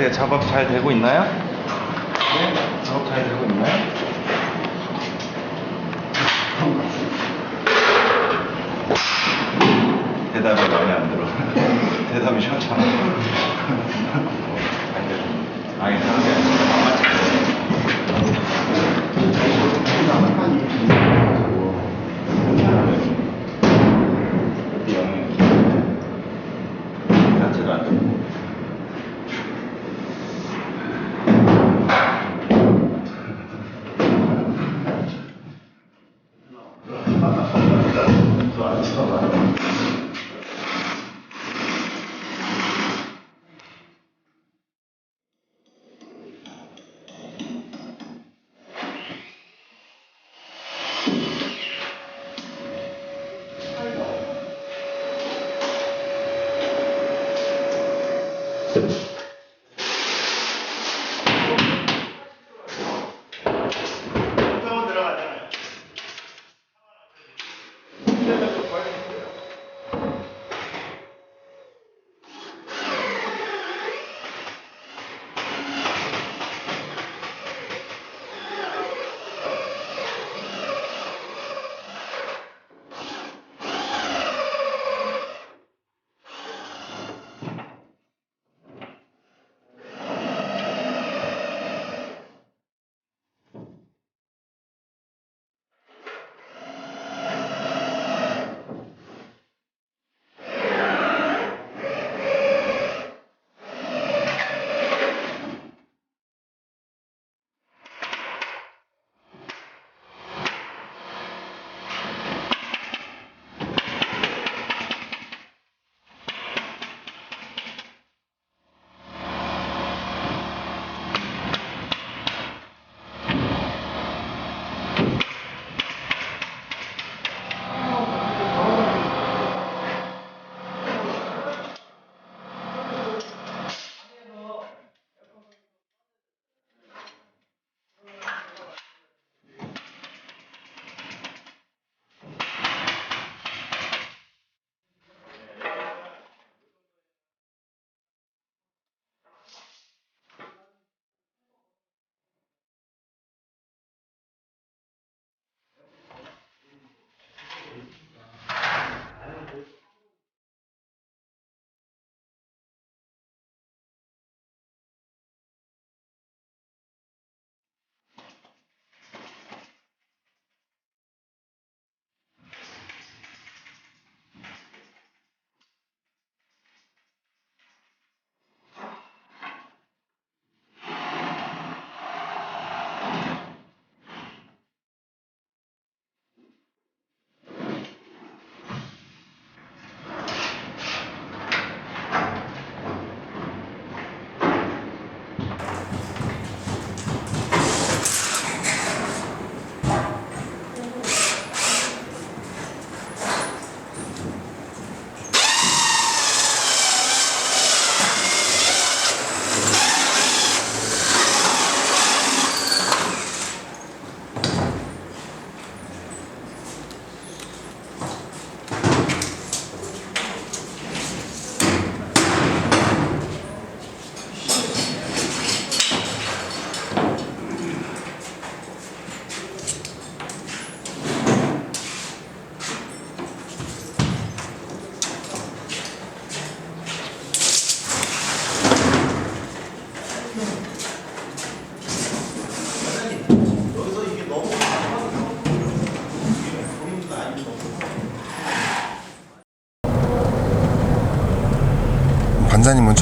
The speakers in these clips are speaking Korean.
어때요? 작업 잘 되고 있나요?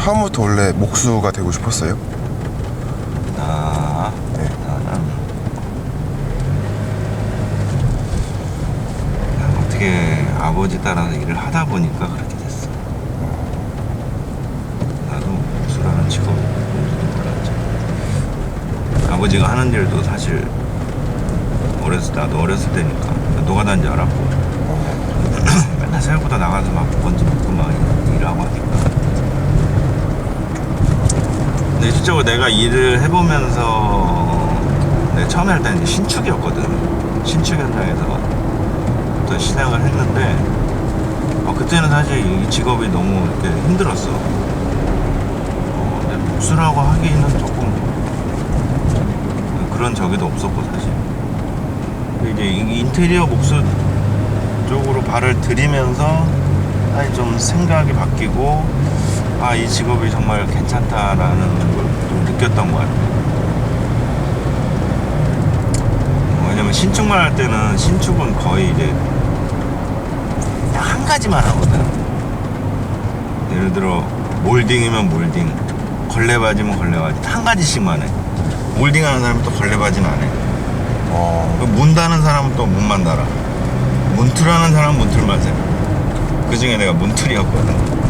처음부터 원래 목수가 되고 싶었어요? 나 네. 나는 그냥 어떻게 아버지 따라서 일을 하다 보니까 그렇게 됐어. 나도 목수라는 직업이 뭔지도 몰랐지. 아버지가 하는 일도 사실 어렸을 때 나도 어렸을 때니까 노가다인 줄 알았고 맨날 새벽부터 나가서 막 먼지 먹고 막 일하고 하니까. 근데 실제로 내가 일을 해보면서 내가 처음에 할 때는 신축이었거든. 신축 현장에서 시작을 했는데 어, 그때는 사실 이 직업이 너무 이렇게 힘들었어. 어, 근데 목수라고 하기는 조금 그런 적이도 없었고 사실. 이제 이 인테리어 목수 쪽으로 발을 들이면서 아니 좀 생각이 바뀌고 아 이 직업이 정말 괜찮다라는 걸 좀 느꼈던 것 같아요. 어, 왜냐면 신축만 할 때는 신축은 거의 이제 딱한 가지만 하거든. 예를 들어 몰딩이면 몰딩, 걸레바지면 걸레바지 한 가지씩만 해. 몰딩 하는 사람은 또 걸레바지는 안 해. 어, 문 다는 사람은 또 문만 달아. 문틀 하는 사람은 문틀만 세. 그 중에 내가 문틀이었거든.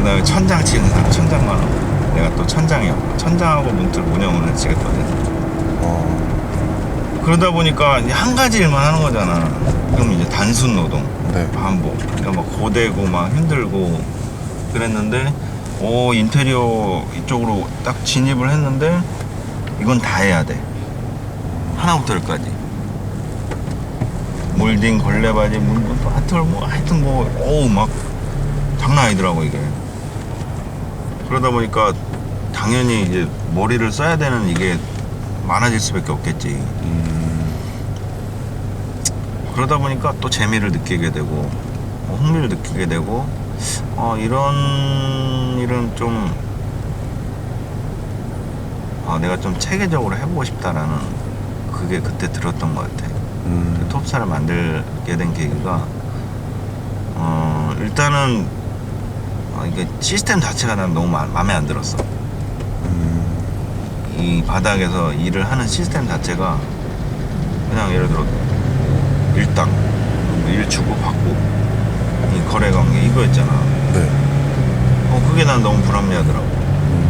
네. 그 다음에 천장 치는 사람 천장만 하고. 내가 또 천장이었고. 천장하고 문틀 운영을 해치겠거든. 어, 그러다 보니까 이제 한 가지 일만 하는 거잖아. 그럼 이제 단순 노동. 네. 반복. 그러니까 막 고되고 막 힘들고 그랬는데, 오, 인테리어 이쪽으로 딱 진입을 했는데, 이건 다 해야 돼. 하나부터 열까지. 몰딩, 걸레바지, 문, 뭐, 하여튼 뭐, 하여튼 뭐, 어우, 막, 장난 아니더라고, 이게. 그러다 보니까, 당연히 이제 머리를 써야 되는 이게 많아질 수밖에 없겠지. 음, 그러다 보니까 또 재미를 느끼게 되고 어, 흥미를 느끼게 되고 어, 이런 일은 좀 어, 내가 좀 체계적으로 해보고 싶다라는 그게 그때 들었던 것 같아. 음, 톱사를 만들게 된 계기가 어, 일단은 어, 이게 시스템 자체가 난 너무 마, 마음에 안 들었어. 음, 이 바닥에서 일을 하는 시스템 자체가 그냥 예를 들어 일당 일 주고 받고 이 거래 관계 이거였잖아. 네. 어 그게 난 너무 불합리하더라고.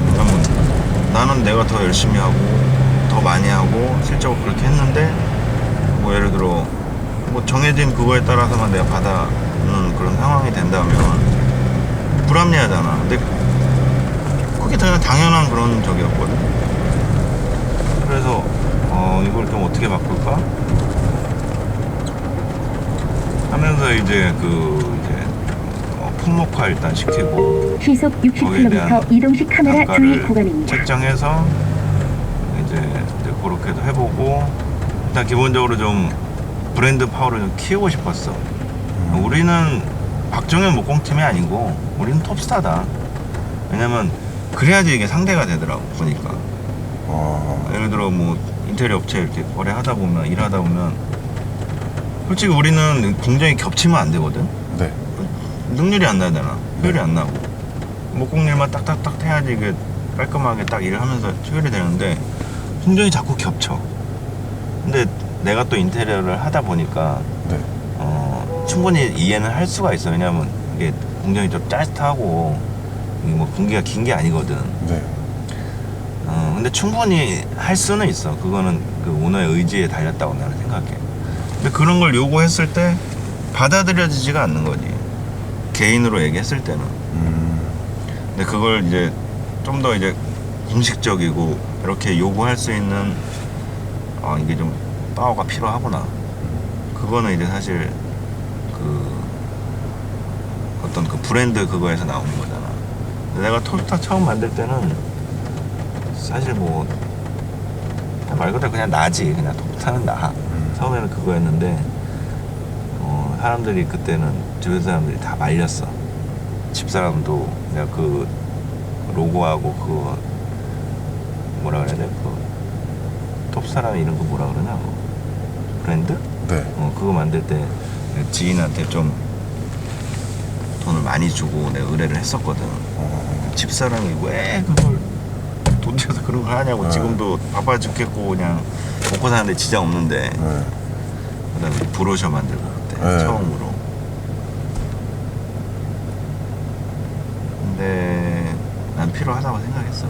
왜냐면 나는 내가 더 열심히 하고 더 많이 하고 실적으로 그렇게 했는데 뭐 예를 들어 뭐 정해진 그거에 따라서만 내가 받아는 그런 상황이 된다면 불합리하잖아. 근데 그게 그냥 당연한 그런 적이었거든. 그래서 어 이걸 좀 어떻게 바꿀까 하면서 이제 그 이제 어, 품목화 일단 시키고 시속 거기에 대한 60km 이동식 카메라 주의 단가를 구간입니다. 책정해서 이제, 이제 그렇게도 해보고 일단 기본적으로 좀 브랜드 파워를 좀 키우고 싶었어. 우리는 박정현 목공팀이 아니고 우리는 톱스타다. 왜냐면 그래야지 이게 상대가 되더라고 보니까. 어, 예를 들어 뭐 인테리어 업체 이렇게 거래하다 보면 일하다 보면 솔직히 우리는 공정이 겹치면 안 되거든. 네. 능률이 안 나잖아. 효율이 안 나고. 목공일만 딱딱딱 해야지 이게 깔끔하게 딱 일을 하면서 효율이 되는데 공정이 자꾸 겹쳐. 근데 내가 또 인테리어를 하다 보니까 네. 어, 충분히 이해는 할 수가 있어. 왜냐면 이게 공정이 좀 짜릿하고 이게 뭐 분기가 긴 게 아니거든. 네. 어, 근데 충분히 할 수는 있어. 그거는 그 오너의 의지에 달렸다고 나는 생각해. 근데 그런 걸 요구했을 때 받아들여지지가 않는 거지. 개인으로 얘기했을 때는. 음, 근데 그걸 이제 좀 더 이제 공식적이고 이렇게 요구할 수 있는 어, 이게 좀 파워가 필요하구나. 그거는 이제 사실 그 어떤 그 브랜드 그거에서 나오는 거잖아. 내가 톱스타 처음 만들 때는 사실 뭐 말 그대로 그냥 나지 그냥 톱스타는 나. 처음에는 그거였는데 어, 사람들이 그때는 주변 사람들이 다 말렸어. 집 사람도 내가 그 로고하고 그 뭐라 그래야 돼? 그 톱 사람 이런 거 뭐라 그러냐? 뭐 브랜드? 네. 어, 그거 만들 때 지인한테 좀 돈을 많이 주고 내가 의뢰를 했었거든. 어, 집사람이 왜 그걸 돈 들여서 그런 걸 하냐고 네. 지금도 바빠 죽겠고 그냥 먹고 사는데 지장 없는데 네. 그다음에 브로셔 만들고 그때 네. 처음으로 근데 난 필요하다고 생각했어.